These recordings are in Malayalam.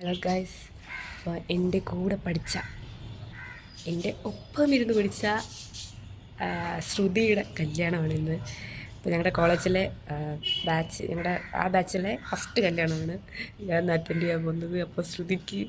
ഹലോ ഗൈസ് അപ്പോൾ എന്റെ കൂടെ പഠിച്ച എന്റെ ഒപ്പം ഇരുന്ന് പഠിച്ച ശ്രുതിയുടെ കല്യാണമാണ് ഇന്ന്. അപ്പോൾ ഞങ്ങളുടെ കോളേജിലെ ബാച്ച് ഞങ്ങളുടെ ആ ബാച്ചിലെ ഫസ്റ്റ് കല്യാണമാണ് ഞാൻ അറ്റൻഡ് ചെയ്യാൻ പോകുന്നത്. അപ്പോൾ ശ്രുതിക്ക്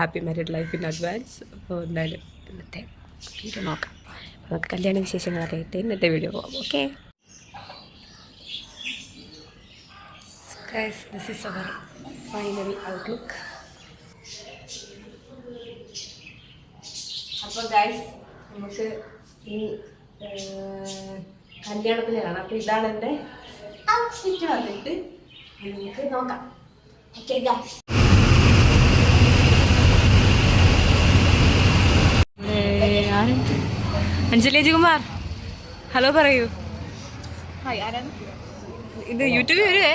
happy married life in advance അപ്പോൾ എന്തായാലും ഇന്നത്തെ വീഡിയോ നോക്കാം. അപ്പോൾ നമുക്ക് കല്യാണ വിശേഷങ്ങളൊക്കെ ആയിട്ട് ഇന്നത്തെ വീഡിയോ പോകാം okay guys this is our final outlook അപ്പോൾ ഗൈസ് നമുക്ക് ഈ കല്യാണത്തിന് കാണാം. അപ്പോൾ ഇതാണ് എന്റെ ഔട്ട്ഫിറ്റ് വന്നിട്ട് നമുക്ക് നോക്കാം. Okay guys Anjali Ajikumar hello പറയൂ. ഇത് യൂട്യൂബിൽ വരുവേ?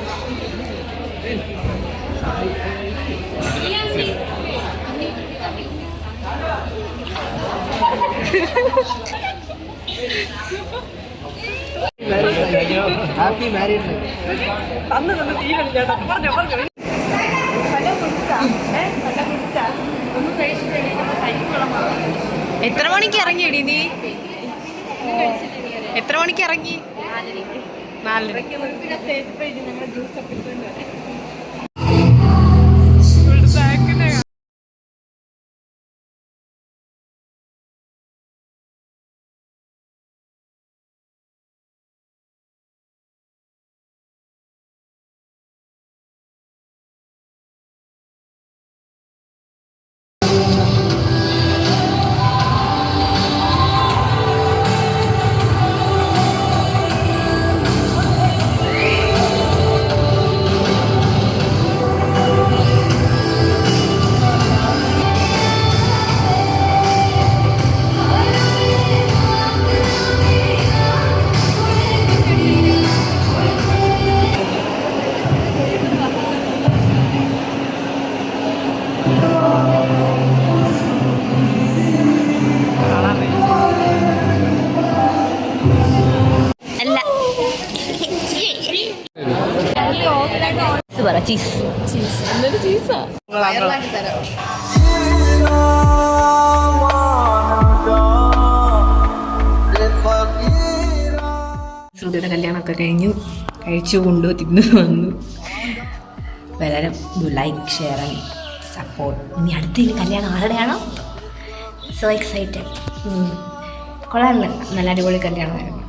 ഹാപ്പി മാരീഡ് എത്ര മണിക്ക് ഇറങ്ങിയടി നീ? എത്ര മണിക്ക് ഇറങ്ങി? നാലര. ചീസ് ശ്രുതിയുടെ കല്യാണമൊക്കെ കഴിഞ്ഞു. കഴിച്ചു കൊണ്ടു തിന്നു വന്നു. എല്ലാവരും ലൈക്ക് ഷെയർ ആൻഡ് സപ്പോർട്ട് ഇനി അടുത്ത ഇനി കല്യാണം ആരുടെയാണോ? സോ എക്സൈറ്റഡ് കൊള്ളാറില്ല നല്ല അടിപൊളി കല്യാണമായിരുന്നു.